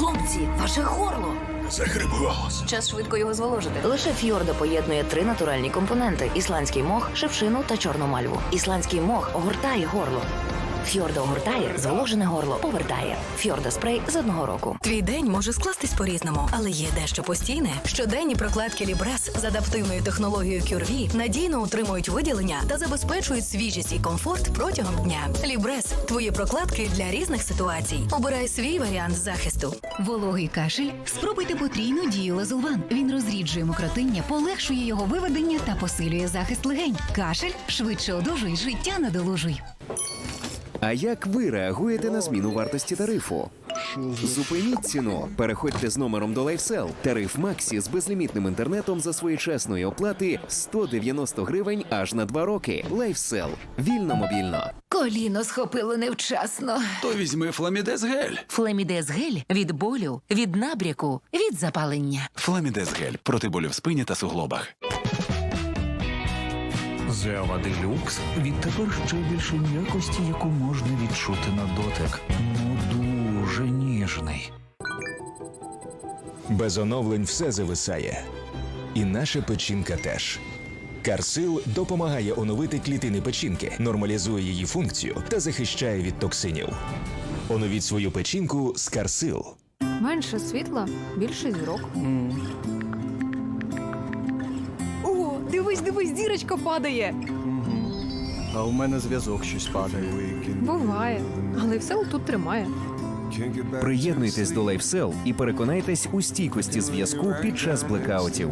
Хлопці, ваше горло. Захрип голос. Час швидко його зволожити. Лише фьорда поєднує три натуральні компоненти: ісландський мох, шевшину та чорну мальву. Ісландський мох огортає горло. Фьорда огортає, зволожене горло повертає. Фьорда спрей з одного року. Твій день може скластись по-різному, але є дещо постійне. Щоденні прокладки Лібрес з адаптивною технологією QRV надійно утримують виділення та забезпечують свіжість і комфорт протягом дня. Лібрес твої прокладки для різних ситуацій. Обирай свій варіант захисту. Вологий кашель? Спробуйте потрійну дію лазулван. Він розріджує мокротиння, полегшує його виведення та посилює захист легень. Кашель швидше одужуй, життя надолужуй. А як ви реагуєте на зміну вартості тарифу? Зупиніть ціну. Переходьте з номером до LifeSell. Тариф Максі з безлімітним інтернетом за своєчасної оплати 190 гривень аж на 2 роки. LifeSell. Вільно мобільно. Коліно схопило невчасно. То візьми фламідез гель. Флемідез гель від болю, від набряку, від запалення. Фламідез гель проти болю в спині та суглобах. Зева Делюкс відтепер ще більше м'якості, яку можна відчути на дотик. Ну дуже ніжний. Без оновлень все зависає. І наша печінка теж. Карсил допомагає оновити клітини печінки, нормалізує її функцію та захищає від токсинів. Оновіть свою печінку з Карсил. Менше світла, більше зірок. О, дивись, дивись, зірочка падає. А у мене зв'язок щось падає. Буває, але все тут тримає. Приєднуйтесь до LifeSell і переконайтесь у стійкості зв'язку під час блекаутів.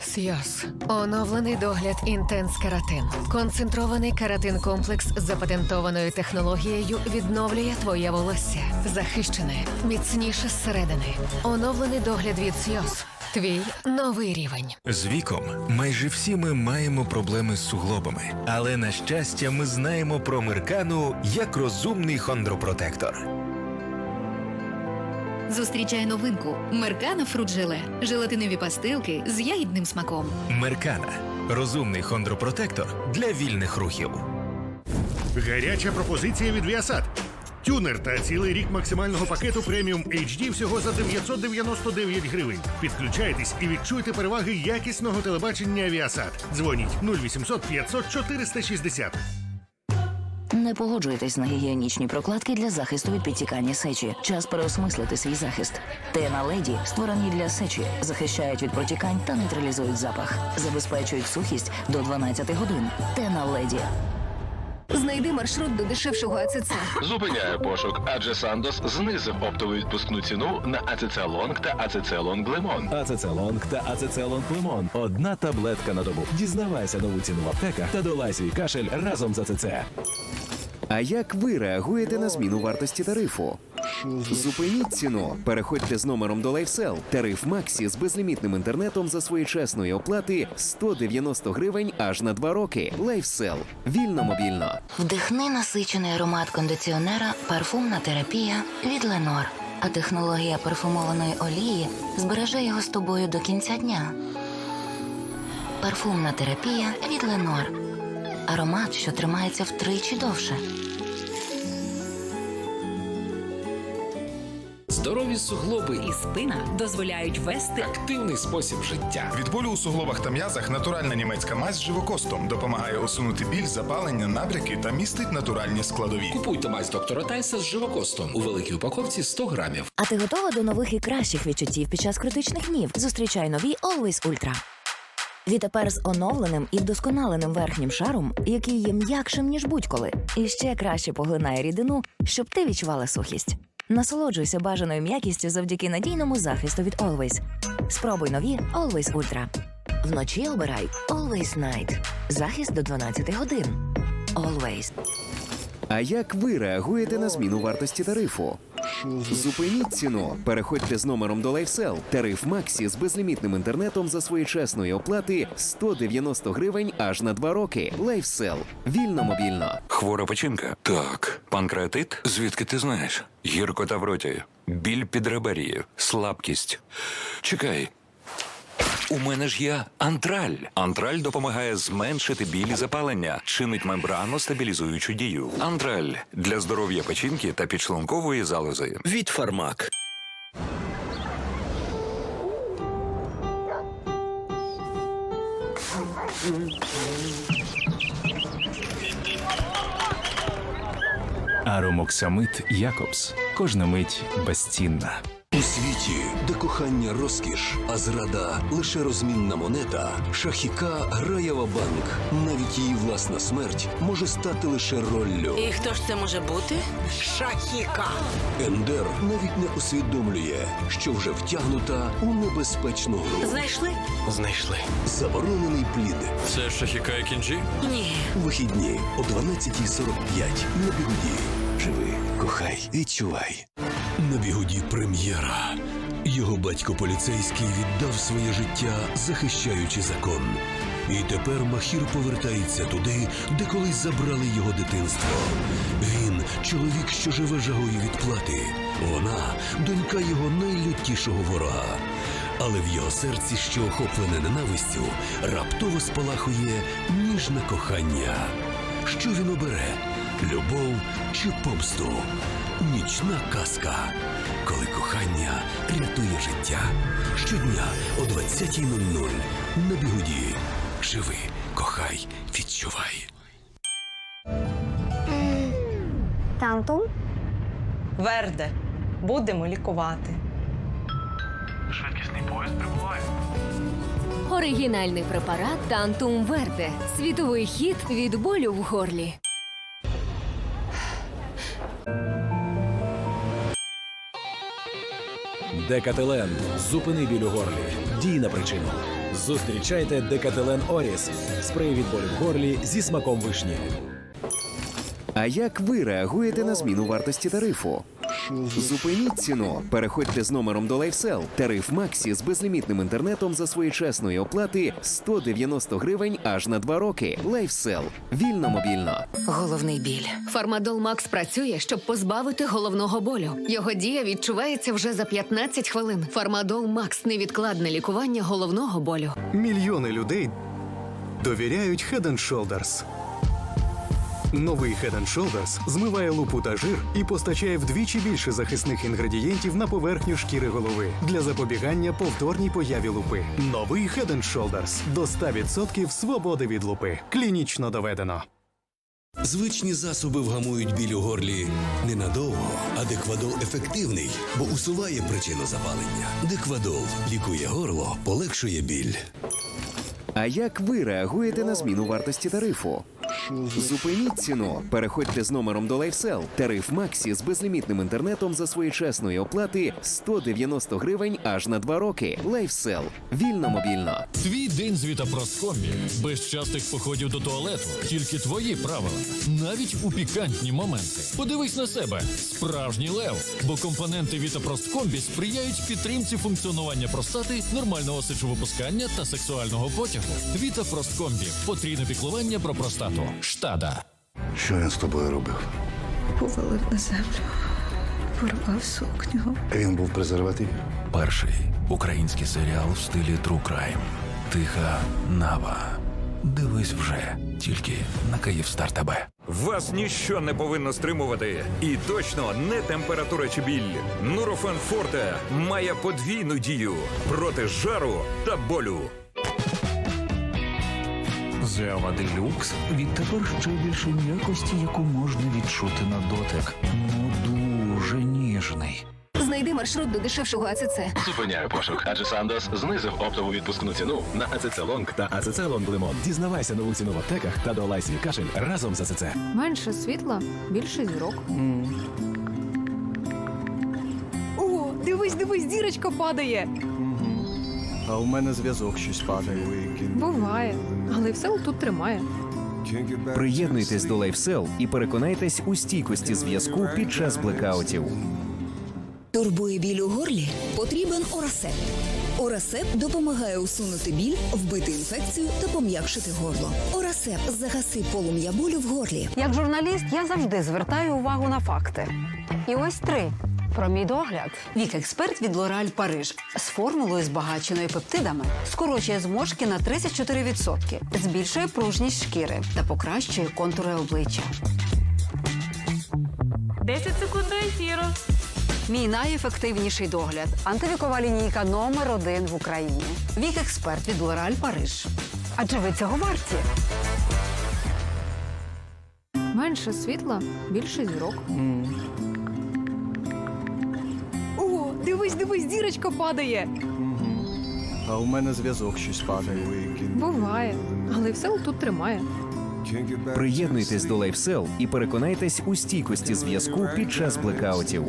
Сйоз. Оновлений догляд інтенс каратин. Концентрований каратин комплекс з запатентованою технологією відновлює твоє волосся. Захищене, міцніше зсередини. Оновлений догляд від Сйоз. Твій новий рівень. З віком майже всі ми маємо проблеми з суглобами, але на щастя, ми знаємо про Миркану як розумний хондропротектор. Зустрічай новинку Меркана фрут-желе. Желатинові пастилки з ягідним смаком. Меркана розумний хондропротектор для вільних рухів. Гаряча пропозиція від Viasat. Тюнер та цілий рік максимального пакету преміум HD всього за 999 гривень. Підключайтесь і відчуйте переваги якісного телебачення Viasat. Дзвоніть 0800 500 460. Не погоджуйтесь на гігієнічні прокладки для захисту від підтікання сечі. Час переосмислити свій захист. Тена леді створені для сечі, захищають від протікань та нейтралізують запах, забезпечують сухість до 12 годин. Тена леді. Знайди маршрут до дешевшого АЦЦ. Зупиняє пошук, адже Сандос знизив оптову відпускну ціну на АЦЦ Лонг та АЦЦ Лонг Лимон. АЦЦ Лонг та АЦЦ Лонг Лимон. Одна таблетка на добу. Дізнавайся нову ціну в аптеках та долай свій кашель разом з АЦЦ. А як ви реагуєте на зміну вартості тарифу? Зупиніть ціну. Переходьте з номером до LifeSell. Тариф Максі з безлімітним інтернетом за своєчасної оплати 190 гривень аж на 2 роки. LifeSell. Вільно мобільно. Вдихни насичений аромат кондиціонера парфумна терапія від Ленор. А технологія парфумованої олії збереже його з тобою до кінця дня. Парфумна терапія від Ленор. Аромат, що тримається втричі довше. Здорові суглоби І спина дозволяють вести активний спосіб життя. Від болю у суглобах та м'язах натуральна німецька мазь з живокостом допомагає усунути біль, запалення, набряки та містить натуральні складові. Купуйте мазь доктора Тайса з живокостом у великій упаковці 100 грамів. А ти готова до нових і кращих відчуттів під час критичних днів? Зустрічай нові Always Ultra. Відтепер з оновленим і вдосконаленим верхнім шаром, який є м'якшим, ніж будь-коли, і ще краще поглинає рідину, щоб ти відчувала сухість. Насолоджуйся бажаною м'якістю завдяки надійному захисту від Always. Спробуй нові Always Ultra. Вночі обирай Always Night. Захист до 12 годин. Always. А як ви реагуєте на зміну вартості тарифу? Зупиніть ціну. Переходьте з номером до LifeSell. Тариф Максі з безлімітним інтернетом за своєчасної оплати 190 гривень аж на 2 роки. LifeSell. Вільно мобільно. Хвора печінка? Так. Панкреатит? Звідки ти знаєш? Гіркота в роті, біль під реберією, слабкість. Чекай. У мене ж є антраль. Антраль допомагає зменшити біль запалення, чинить мембрану стабілізуючу дію. Антраль для здоров'я печінки та підшлункової залози. Від фармак. Аромоксамит Якобс. Кожна мить безцінна. У світі, де кохання розкіш, а зрада лише розмінна монета, шахіка грає банк. Навіть її власна смерть може стати лише роллю. І хто ж це може бути? Шахіка. Ендер навіть не усвідомлює, що вже втягнута у небезпечну гру. Знайшли? Знайшли. Заборонений плід. Це Шахікай Кінджі? Ні. Вихідні о 12.45 на бігуді. Живи, кохай, відчувай. На бігуді прем'єра. Його батько поліцейський віддав своє життя, захищаючи закон. І тепер Махір повертається туди, де колись забрали його дитинство. Він чоловік, що живе жагою відплати. Вона донька його найлютішого ворога. Але в його серці, що охоплене ненавистю, раптово спалахує ніжне кохання. Що він обере? Любов чи помсту? Нічна казка, коли кохання рятує життя. Щодня о 20.00 на бігуді. Живи, кохай, відчувай. Тантум? Верде. Будемо лікувати. Швидкісний поїзд прибуває. Оригінальний препарат Тантум Верде. Світовий хід від болю в горлі. Декателен. Зупини біль у горлі. Дій на причину. Зустрічайте Декателен Оріс. Спрей від болю в горлі зі смаком вишні. А як ви реагуєте на зміну вартості тарифу? Зупиніть ціну. Переходьте з номером до LifeSell. Тариф Максі з безлімітним інтернетом за своєчасної оплати 190 гривень аж на 2 роки. LifeSell. Вільно мобільно. Головний біль. Фармадол Макс працює, щоб позбавити головного болю. Його дія відчувається вже за 15 хвилин. Фармадол Макс невідкладне лікування головного болю. Мільйони людей довіряють Head and Shoulders. Новий Head and Shoulders змиває лупу та жир і постачає вдвічі більше захисних інгредієнтів на поверхню шкіри голови для запобігання повторній появі лупи. Новий Head and Shoulders до 100% свободи від лупи. Клінічно доведено. Звичні засоби вгамують біль у горлі ненадовго, а Деквадол ефективний, бо усуває причину запалення. Деквадол лікує горло, полегшує біль. А як ви реагуєте на зміну вартості тарифу? Зупиніть ціну. Переходьте з номером до LifeSell. Тариф Максі з безлімітним інтернетом за своєчасної оплати 190 гривень аж на 2 роки. LifeSell. Вільно мобільно. Твій день з Вітапроскомбі. Без частих походів до туалету. Тільки твої правила. Навіть у пікантні моменти. Подивись на себе. Справжній лев. Бо компоненти Вітапросткомбі сприяють підтримці функціонування простати, нормального сечовипускання та сексуального потягу. Вітапросткомбі. Потрійне піклування про простату. Штада. Що він з тобою робив? Повалив на землю, порвав сукню. Він був презерватив. Перший український серіал в стилі True Crime. Тиха Нава. Дивись вже тільки на Київстар ТБ. Вас ніщо не повинно стримувати. І точно не температура чи біль. Нурофен Форте має подвійну дію проти жару та болю. Зева Делюкс відтепер ще більше м'якості, яку можна відчути на дотик. Ну дуже ніжний. Знайди маршрут до дешевшого АЦЦ. Зупиняю пошук, адже Сандос знизив оптову відпускну ціну на АЦЦ Лонг Та АЦЦ Лонг Лимон. Дізнавайся нову ціну в аптеках та долай свій кашель разом з АЦЦ. Менше світла, більше зірок. О, дивись, дивись, зірочка падає. А у мене зв'язок щось падає. Буває, але все тут тримає. Приєднуйтесь до LifeSell і переконайтесь у стійкості зв'язку під час блекаутів. Турбує біль у горлі? Потрібен Орасеп. Орасеп допомагає усунути біль, вбити інфекцію та пом'якшити горло. Орасеп загаси полум'я болю в горлі. Як журналіст, я завжди звертаю увагу на факти. І ось три. Про мій догляд. Вік експерт від L'Oréal Париж з формулою збагаченою пептидами скорочує зморшки на 34%, збільшує пружність шкіри та покращує контури обличчя. 10 секунд до ефіру. Мій найефективніший догляд антивікова лінійка номер один в Україні. Вік експерт від L'Oréal Париж. Адже ви цього варті. Менше світла, більше зірок. О, дивись, дивись, зірочка падає. А у мене зв'язок щось падає. Буває, але все тут тримає. Приєднуйтесь до LifeSell і переконайтесь у стійкості зв'язку під час блекаутів.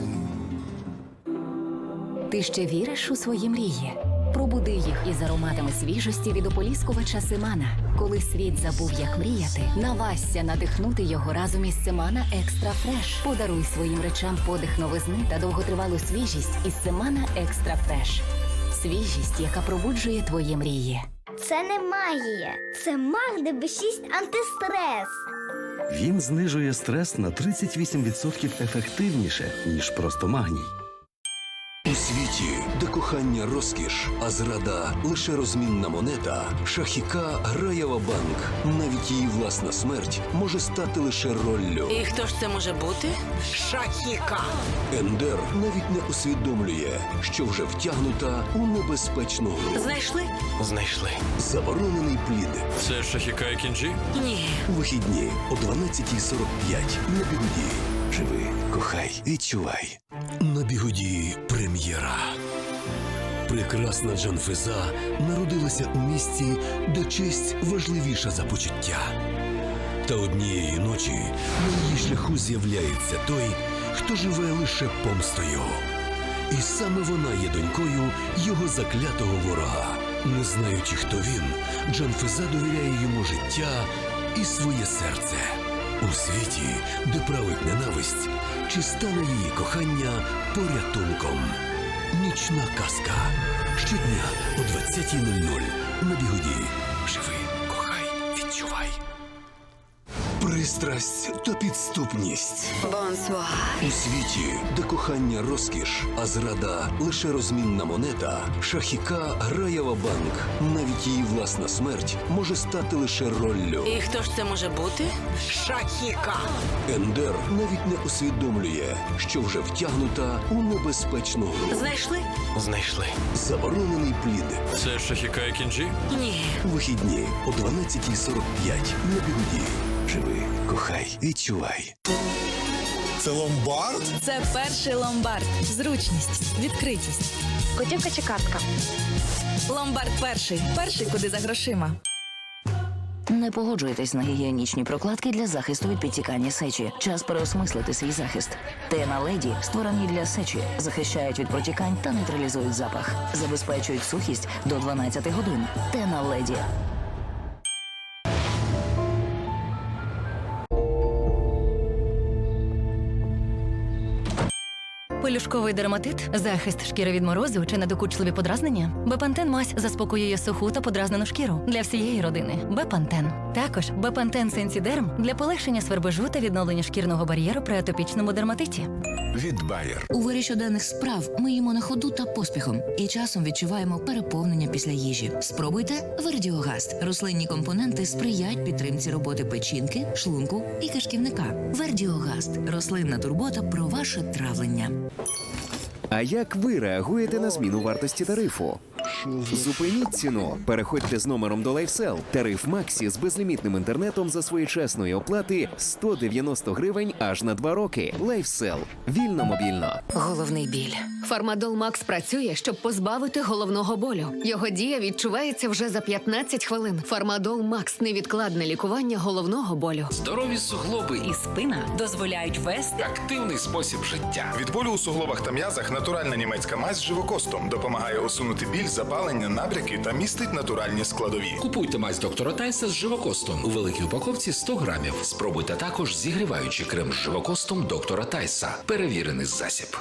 Ти ще віриш у свої мрії? Пробуди їх із ароматами свіжості від ополіскувача Семана. Коли світ забув, як мріяти, навасься надихнути його разом із Семана Екстра Фреш. Подаруй своїм речам подих новизни та довготривалу свіжість із Семана Екстра Фреш. Свіжість, яка пробуджує твої мрії. Це не магія, це маг ДБ6 антистрес. Він знижує стрес на 38% ефективніше, ніж просто магній. У світі, де кохання розкіш, а зрада лише розмінна монета, шахіка грає банк. Навіть її власна смерть може стати лише роллю. І хто ж це може бути? Шахіка. Ендер навіть не усвідомлює, що вже втягнута у небезпечну гру. Знайшли? Знайшли. Заборонений плід. Це Шахікай Кінджі? Ні. Вихідні о 12.45 на бігуді. Живи, кохай, відчувай. На бігуді прем'єра. Прекрасна Джанфеза народилася у місті, де честь важливіша за почуття. Та однієї ночі на її шляху з'являється той, хто живе лише помстою. І саме вона є донькою його заклятого ворога. Не знаючи, хто він, Джанфеза довіряє йому життя і своє серце. У світі, де править ненависть, чи стане її кохання порятунком? Нічна казка. Щодня о 20.00 на бігуді. Пристрасть та підступність. Бонсуа. У світі, де кохання розкіш, а зрада лише розмінна монета, шахіка грає банк. Навіть її власна смерть може стати лише роллю. І хто ж це може бути? Шахіка. Ендер навіть не усвідомлює, що вже втягнута у небезпечну гру. Знайшли? Знайшли. Заборонений плід. Це Шахікай Кінджі? Ні. Вихідні о 12.45 на бігуді. Живи, кохай, відчувай. Це ломбард? Це перший ломбард. Зручність, відкритість. Готівка чи картка? Ломбард перший. Перший, куди за грошима. Не погоджуйтесь на гігієнічні прокладки для захисту від підтікання сечі. Час переосмислити свій захист. Тена леді створені для сечі, захищають від протікань та нейтралізують запах, забезпечують сухість до 12 годин. Тена леді. Пелюшковий дерматит, захист шкіри від морозу чи недокучливі подразнення. Бепантен мазь заспокоює суху та подразнену шкіру для всієї родини. Бепантен. Також Бепантен Сенсідерм для полегшення свербежу та відновлення шкірного бар'єру при атопічному дерматиті. Від Bayer. У вирі щоденних справ ми їмо на ходу та поспіхом і часом відчуваємо переповнення після їжі. Спробуйте Вердіогаст. Рослинні компоненти сприяють підтримці роботи печінки, шлунку і кишківника. Вердіогаст рослинна турбота про ваше травлення. А як ви реагуєте на зміну вартості тарифу? Зупиніть ціну. Переходьте з номером до LifeSell. Тариф Максі з безлімітним інтернетом за своєчасної оплати 190 гривень аж на 2 роки. LifeSell. Вільно мобільно. Головний біль. Фармадол Макс працює, щоб позбавити головного болю. Його дія відчувається вже за 15 хвилин. Фармадол Макс невідкладне лікування головного болю. Здорові суглоби і спина дозволяють вести активний спосіб життя. Від болю у суглобах та м'язах натуральна німецька мазь з живокостом допомагає усунути біль, запалення, набряки та містить натуральні складові. Купуйте мазь доктора Тайса з живокостом у великій упаковці 100 грамів. Спробуйте також зігріваючий крем з живокостом доктора Тайса. Перевірений засіб.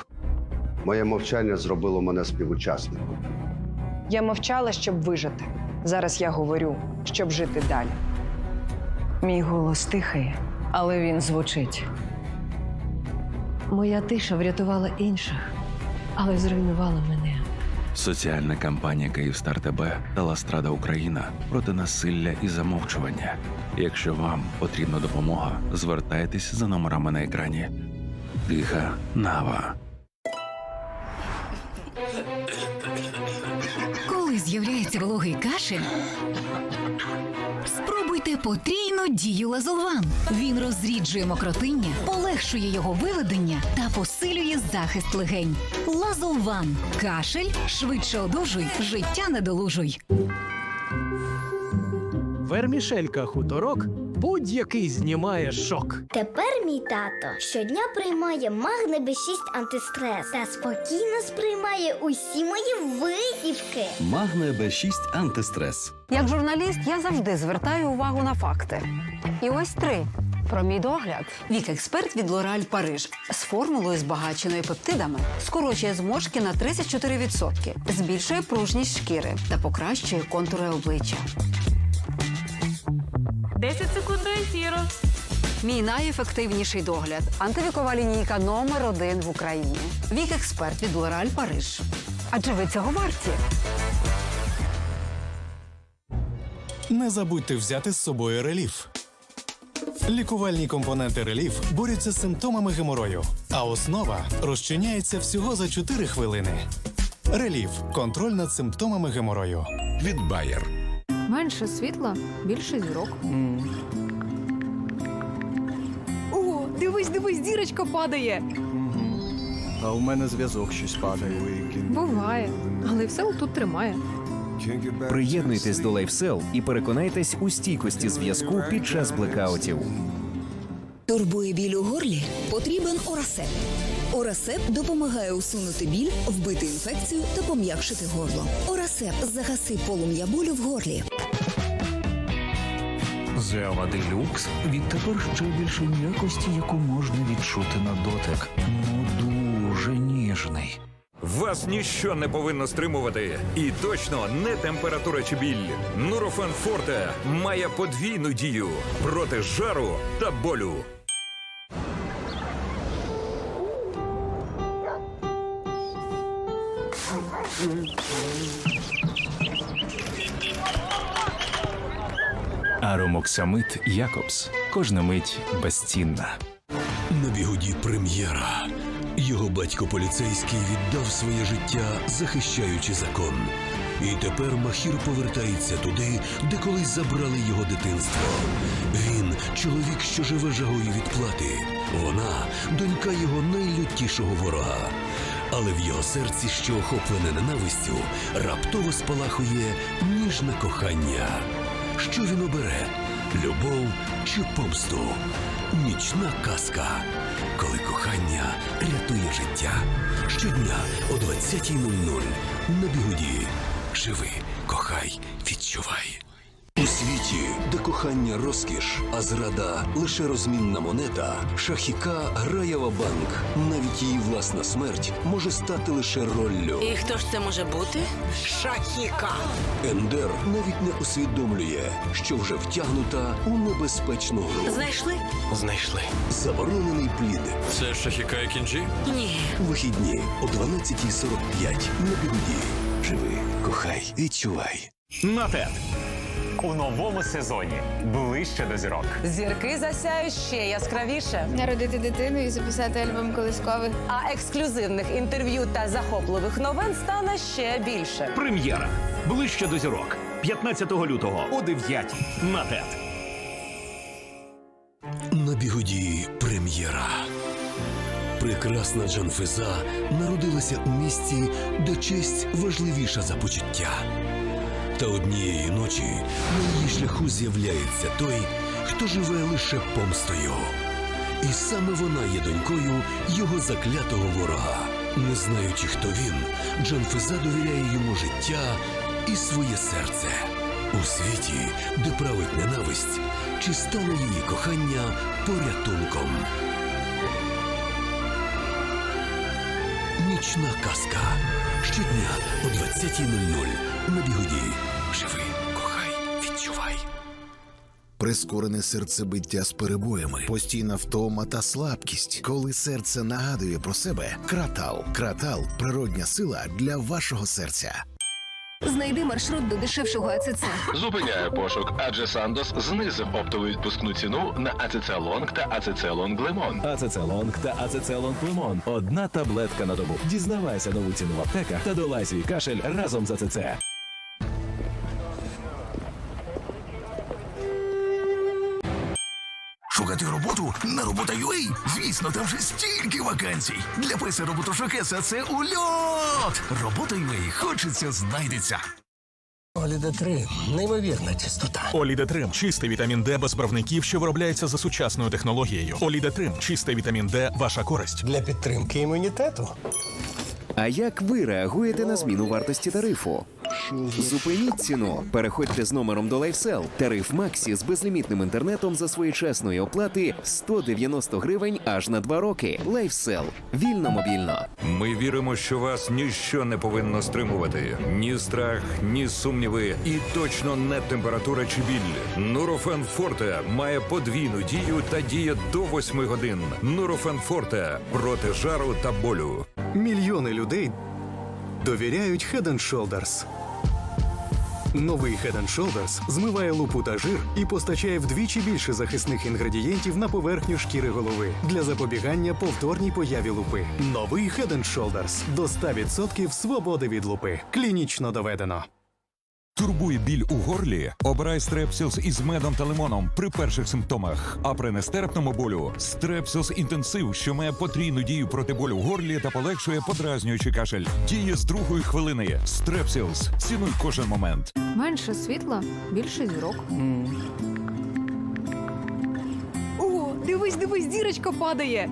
Моє мовчання зробило мене співучасником. Я мовчала, щоб вижити. Зараз я говорю, щоб жити далі. Мій голос тихий, але він звучить. Моя тиша врятувала інших, але зруйнувала мене. Соціальна кампанія Київстар ТБ та Ластрада Україна проти насилля і замовчування. Якщо вам потрібна допомога, звертайтесь за номерами на екрані. Тиха Нава. З'являється вологий кашель, спробуйте потрійну дію лазолван. Він розріджує мокротиння, полегшує його виведення та посилює захист легень. Лазолван. Кашель швидше одужуй, життя недолужуй. Вермішелька хуторок будь-який знімає шок. Тепер мій тато щодня приймає магне Б6 антистрес та спокійно сприймає усі мої витівки. Магне Б6 антистрес. Як журналіст, я завжди звертаю увагу на факти. І ось три. Про мій догляд. Вік-експерт від Лореаль Париж з формулою збагаченою пептидами скорочує зморшки на 34%, збільшує пружність шкіри та покращує контури обличчя. 10 секунд до ефіру. Мій найефективніший догляд антивікова лінійка номер один в Україні. Вік-експерт від Лореаль Париж. Адже ви цього варті. Не забудьте взяти з собою реліф. Лікувальні компоненти реліф борються з симптомами геморою, а основа розчиняється всього за 4 хвилини. Реліф контроль над симптомами геморою. Від Bayer. Менше світла, більше зірок. О, дивись, дивись, зірочка падає. А у мене зв'язок щось падає. Буває, але все тут тримає. Приєднуйтесь до LifeSell і переконайтесь у стійкості зв'язку під час блекаутів. Турбує біль у горлі? Потрібен Орасеп. Орасеп допомагає усунути біль, вбити інфекцію та пом'якшити горло. Орасеп загаси полум'я болю в горлі. Зева Делюкс відтепер ще більше м'якості, яку можна відчути на дотик. Ну дуже ніжний. Вас ніщо не повинно стримувати, і точно не температура чи біль. Нурофен Форте має подвійну дію проти жару та болю. Аромоксамит Якобс. Кожна мить безцінна. На бігуді прем'єра. Його батько поліцейський віддав своє життя, захищаючи закон. І тепер Махір повертається туди, де колись забрали його дитинство. Він чоловік, що живе жагою відплати. Вона донька його найлютішого ворога. Але в його серці, що охоплене ненавистю, раптово спалахує ніжне кохання. Що він обере? Любов чи помсту? Нічна казка, коли кохання рятує життя. Щодня о 20.00 на бігуді. Живи, кохай, відчувай. Світі, де кохання розкіш, а зрада лише розмінна монета, шахіка грає в банк. Навіть її власна смерть може стати лише роллю. І хто ж це може бути? Шахіка. Ендер навіть не усвідомлює, що вже втягнута у небезпечну гру. Знайшли? Знайшли. Заборонений плід. Це Шахікай Кінджі? Ні. Вихідні о 12.45 на бігуді. Живи, кохай, відчувай. Натет. У новому сезоні ближче до зірок. Зірки засяють ще яскравіше. Народити дитину і записати альбом колискових. А ексклюзивних інтерв'ю та захопливих новин стане ще більше. Прем'єра. Ближче до зірок. 15 лютого о 9 на ТЕТ. На бігуді прем'єра. Прекрасна Джанфеза народилася у місці, де честь важливіша за почуття. Та однієї ночі на її шляху з'являється той, хто живе лише помстою. І саме вона є донькою його заклятого ворога. Не знаючи, хто він, Джанфеза довіряє йому життя і своє серце. У світі, де править ненависть, чи стане її кохання порятунком. Нічна казка. Щодня о 20.00 на бігуді. Живи, кохай, відчувай. Прискорене серцебиття з перебоями, постійна втома та слабкість. Коли серце нагадує про себе, кратал. Кратал природня сила для вашого серця. Знайди маршрут до дешевшого АЦЦ. Зупиняє пошук, адже Сандос знизив оптову відпускну ціну на АЦЦ Лонг та АЦЦ Лонг Лимон. АЦЦ Лонг та АЦЦ Лонг Лимон. Одна таблетка на добу. Дізнавайся нову ціну в аптеках та долай свій кашель разом з АЦЦ. Роботу на робота.ua? Звісно, там вже стільки вакансій. Для писа роботошокеса це ульот. Робота.ua хочеться знайдеться. Оліда 3 неймовірна чистота. Олідетрим чистий вітамін Д без барвників, що виробляється за сучасною технологією. Олідетрим чистий вітамін Д, ваша користь. Для підтримки імунітету. А як ви реагуєте на зміну вартості тарифу? Зупиніть ціну. Переходьте з номером до LifeSell. Тариф Максі з безлімітним інтернетом за своєчасної оплати 190 гривень аж на 2 роки. LifeSell. Вільно мобільно. Ми віримо, що вас ніщо не повинно стримувати. Ні страх, ні сумніви, і точно не температура чи біль. Нурофен Форте має подвійну дію та діє до 8 годин. Нурофен Форте проти жару та болю. Мільйони людей довіряють Head Shoulders. Новий Head Shoulders змиває лупу та жир і постачає вдвічі більше захисних інгредієнтів на поверхню шкіри голови для запобігання повторній появі лупи. Новий Head Shoulders до 100% свободи від лупи. Клінічно доведено. Турбує біль у горлі? Обирай стрепсілс із медом та лимоном при перших симптомах. А при нестерпному болю стрепсілс інтенсив, що має потрійну дію проти болю в горлі та полегшує подразнюючий кашель. Діє з другої хвилини. Стрепсілс. Цінуй кожен момент. Менше світла, більше зірок. О, дивись, дивись, зірочка падає.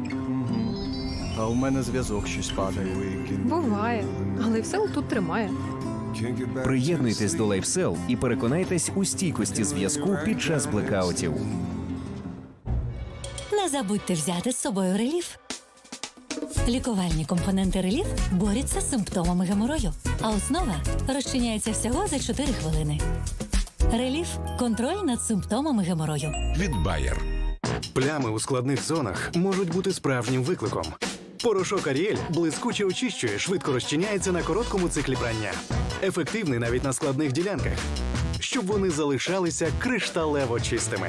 А у мене зв'язок щось падає. Буває, але все тут тримає. Приєднуйтесь до LifeSell і переконайтесь у стійкості зв'язку під час блекаутів. Не забудьте взяти з собою реліф. Лікувальні компоненти реліф борються з симптомами геморою, а основа розчиняється всього за 4 хвилини. Реліф контроль над симптомами геморою. Від Bayer. Плями у складних зонах можуть бути справжнім викликом. Порошок Аріель блискуче очищує, швидко розчиняється на короткому циклі прання. Ефективний навіть на складних ділянках, щоб вони залишалися кришталево чистими.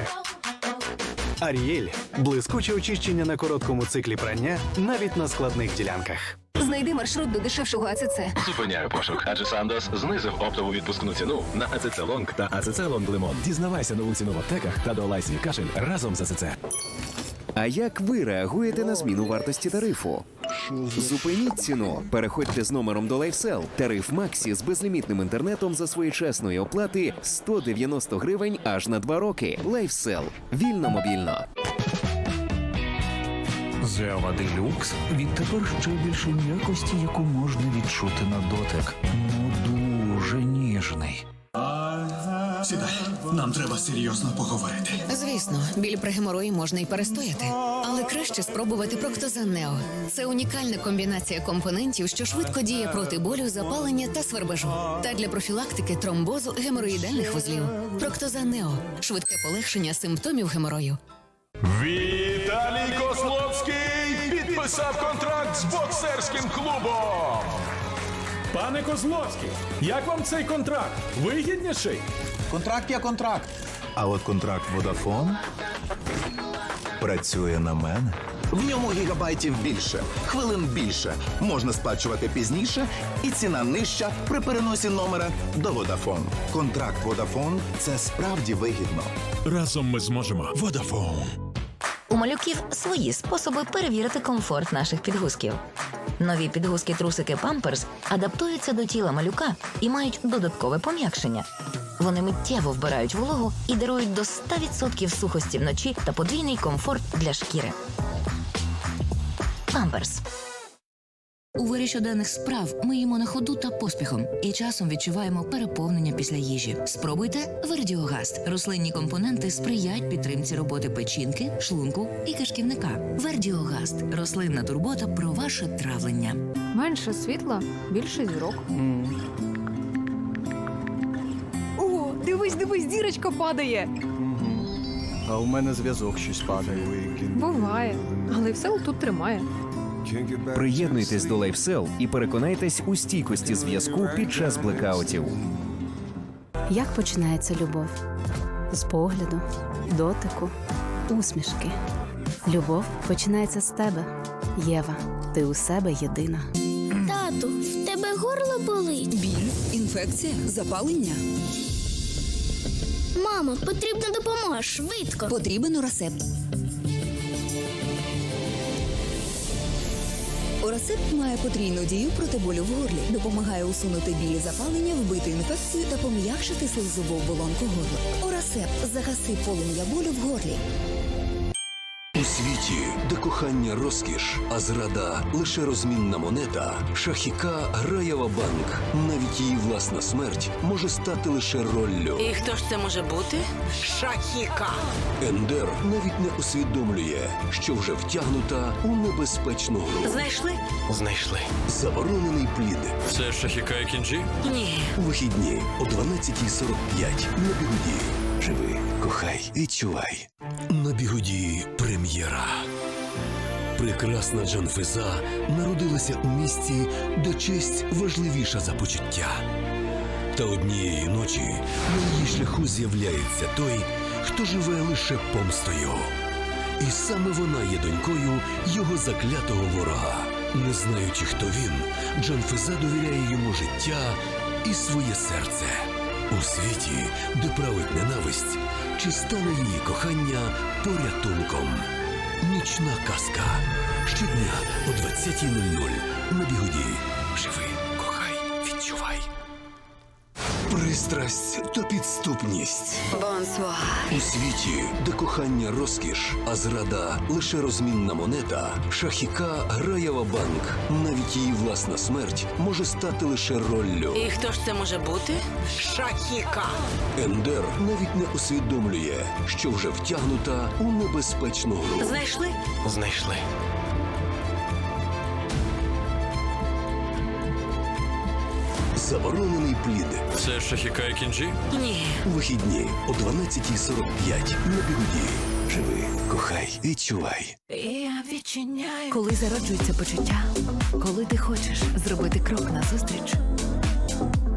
Аріель блискуче очищення на короткому циклі прання навіть на складних ділянках. Знайди маршрут до дешевшого АЦЦ. Зупиняю пошук, адже Сандос знизив оптову відпускну ціну на АЦЦ Лонг та АЦЦ Лонг Лимон. Дізнавайся нову ціну в аптеках та долай свій кашель разом з АЦЦ. А як ви реагуєте на зміну вартості тарифу? Зупиніть ціну. Переходьте з номером до LifeSell. Тариф Максі з безлімітним інтернетом за своєчасної оплати 190 гривень аж на 2 роки. LifeSell. Вільно мобільно. Зева Делюкс відтепер ще більше м'якості, яку можна відчути на дотик. Ну дуже ніжний. Сідай, нам треба серйозно поговорити. Звісно, біль при геморої можна і перестояти. Але краще спробувати Проктозан Нео. Це унікальна комбінація компонентів, що швидко діє проти болю, запалення та свербежу. Та для профілактики тромбозу геморроїдальних вузлів. Проктозан Нео швидке полегшення симптомів геморою. Віталій Кословський підписав контракт з боксерським клубом. Пане Козловський, як вам цей контракт? Вигідніший? Контракт є контракт. А от контракт Vodafone працює на мене. В ньому гігабайтів більше, хвилин більше, можна сплачувати пізніше, і ціна нижча при переносі номера до Vodafone. Контракт Vodafone – це справді вигідно. Разом ми зможемо. Vodafone. У малюків свої способи перевірити комфорт наших підгузків. Нові підгузки трусики Pampers адаптуються до тіла малюка і мають додаткове пом'якшення. Вони миттєво вбирають вологу і дарують до 100% сухості вночі та подвійний комфорт для шкіри. Pampers. У вирі щоденних справ ми їмо на ходу та поспіхом і часом відчуваємо переповнення після їжі. Спробуйте Вердіогаст. Рослинні компоненти сприяють підтримці роботи печінки, шлунку і кишківника. Вердіогаст рослинна турбота про ваше травлення. Менше світла, більше зірок. О, дивись, дивись, зірочка падає. А у мене зв'язок щось падає. Буває, але все тут тримає. Приєднуйтесь до LifeSell і переконайтесь у стійкості зв'язку під час блекаутів. Як починається любов? З погляду, дотику, усмішки. Любов починається з тебе. Єва, ти у себе єдина. Тату, в тебе горло болить. Біль, інфекція, запалення. Мамо, потрібна допомога швидко. Потрібен урасеп. Орасепт має потрійну дію проти болю в горлі, допомагає усунути білі запалення, вбити інфекцію та пом'якшити слизову оболонку горла. Орасепт загаси полум'я болю в горлі. Світі, де кохання розкіш, а зрада лише розмінна монета, шахіка грає банк. Навіть її власна смерть може стати лише роллю. І хто ж це може бути? Шахіка. Ендер навіть не усвідомлює, що вже втягнута у небезпечну гру. Знайшли? Знайшли. Заборонений плід. Це Шахіка і Кінджі? Ні. У вихідні о 12.45 на бігуді. Живи, кохай, відчувай. На бігуді прем'єра. Прекрасна Джанфеза народилася у місті, де честь важливіша за почуття. Та однієї ночі на її шляху з'являється той, хто живе лише помстою. І саме вона є донькою його заклятого ворога. Не знаючи, хто він, Джанфеза довіряє йому життя і своє серце. У світі, де править ненависть, чи стане її кохання порятунком? Нічна казка. Щодня о 20.00 на бігуді. Пристрасть та підступність. Бонсуа. У світі, де кохання розкіш, а зрада лише розмінна монета, шахіка грає банк. Навіть її власна смерть може стати лише роллю. І хто ж це може бути? Шахіка. Ендер навіть не усвідомлює, що вже втягнута у небезпечну гру. Знайшли? Знайшли. Заборонений плід. Це шахікає Кінджі? Ні. У вихідні о 12.45 на бігуді. Живи, кохай, відчувай. Я відчиняю. Коли зароджується почуття, коли ти хочеш зробити крок назустріч,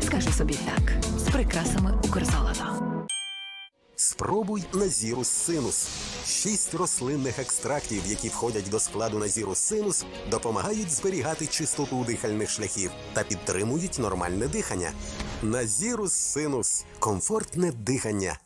скажи собі так з прикрасами Укрзолото. Спробуй Назірус Синус. Шість рослинних екстрактів, які входять до складу Назірус Синус, допомагають зберігати чистоту дихальних шляхів та підтримують нормальне дихання. Назірус Синус комфортне дихання.